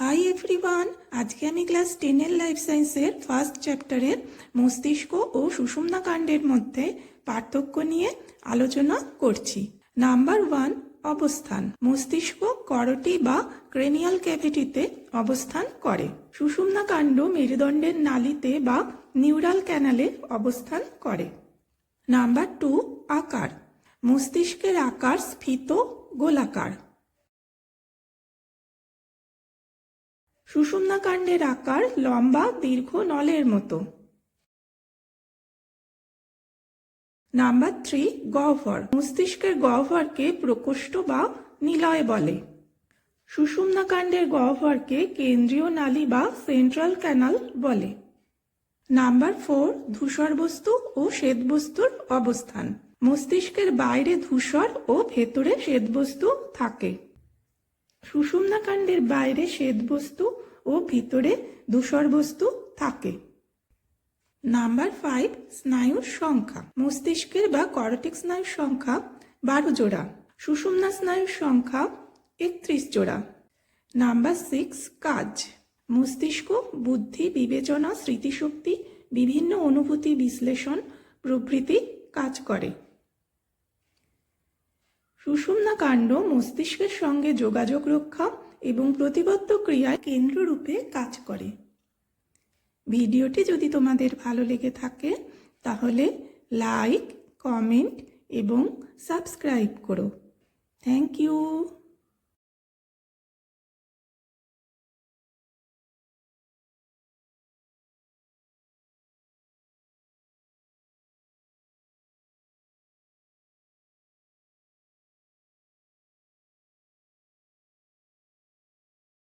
Hi everyone আজকে আমি class টেনের লাইফ সায়েন্সের ফার্স্ট চ্যাপ্টারের মস্তিষ্ক ও সুষুম্না কাণ্ডের মধ্যে পার্থক্য নিয়ে আলোচনা করছি। নাম্বার ওয়ান অবস্থান। মস্তিষ্ক করটি বা ক্রেনিয়াল ক্যাভিটিতে অবস্থান করে। সুষুম্না কাণ্ড মেরুদণ্ডের নালিতে বা নিউরাল ক্যানালে অবস্থান করে। নাম্বার টু আকার। মস্তিষ্কের আকার স্ফীত গোলাকার। সুষুম্নাকাণ্ডের আকার লম্বা, দীর্ঘ নলের মতো। নাম্বার থ্রি, গহ্বর। মস্তিষ্কের গহ্বরকে প্রকোষ্ঠ বা নিলয় বলে। সুষুম্নাকাণ্ডের গহ্বরকে কেন্দ্রীয় নালী বা সেন্ট্রাল ক্যানাল বলে। নাম্বার ফোর, ধূসর বস্তু ও শ্বেতবস্তুর অবস্থান। মস্তিষ্কের বাইরে ধূসর ও ভেতরে শ্বেতবস্তু থাকে। সুষুম্নাকাণ্ডের বাইরে শ্বেতবস্তু ও ভিতরে ধূসর বস্তু থাকে। নাম্বার ফাইভ স্নায়ুর সংখ্যা। মস্তিষ্কের বা করটিক স্নায়ুর সংখ্যা বারো জোড়া। সুষুম্না স্নায়ুর সংখ্যা একত্রিশ জোড়া। নাম্বার সিক্স কাজ। মস্তিষ্ক, বুদ্ধি, বিবেচনা, স্মৃতিশক্তি, বিভিন্ন অনুভূতি বিশ্লেষণ, প্রভৃতি কাজ করে। সুষুম্না কাণ্ড মস্তিষ্কের সঙ্গে যোগাযোগ রক্ষা এবং প্রতিবদ্ধ ক্রিয়ায় কেন্দ্ররূপে কাজ করে। ভিডিওটি যদি তোমাদের ভালো লেগে থাকে, তাহলে লাইক, কমেন্ট এবং সাবস্ক্রাইব করো। Thank you.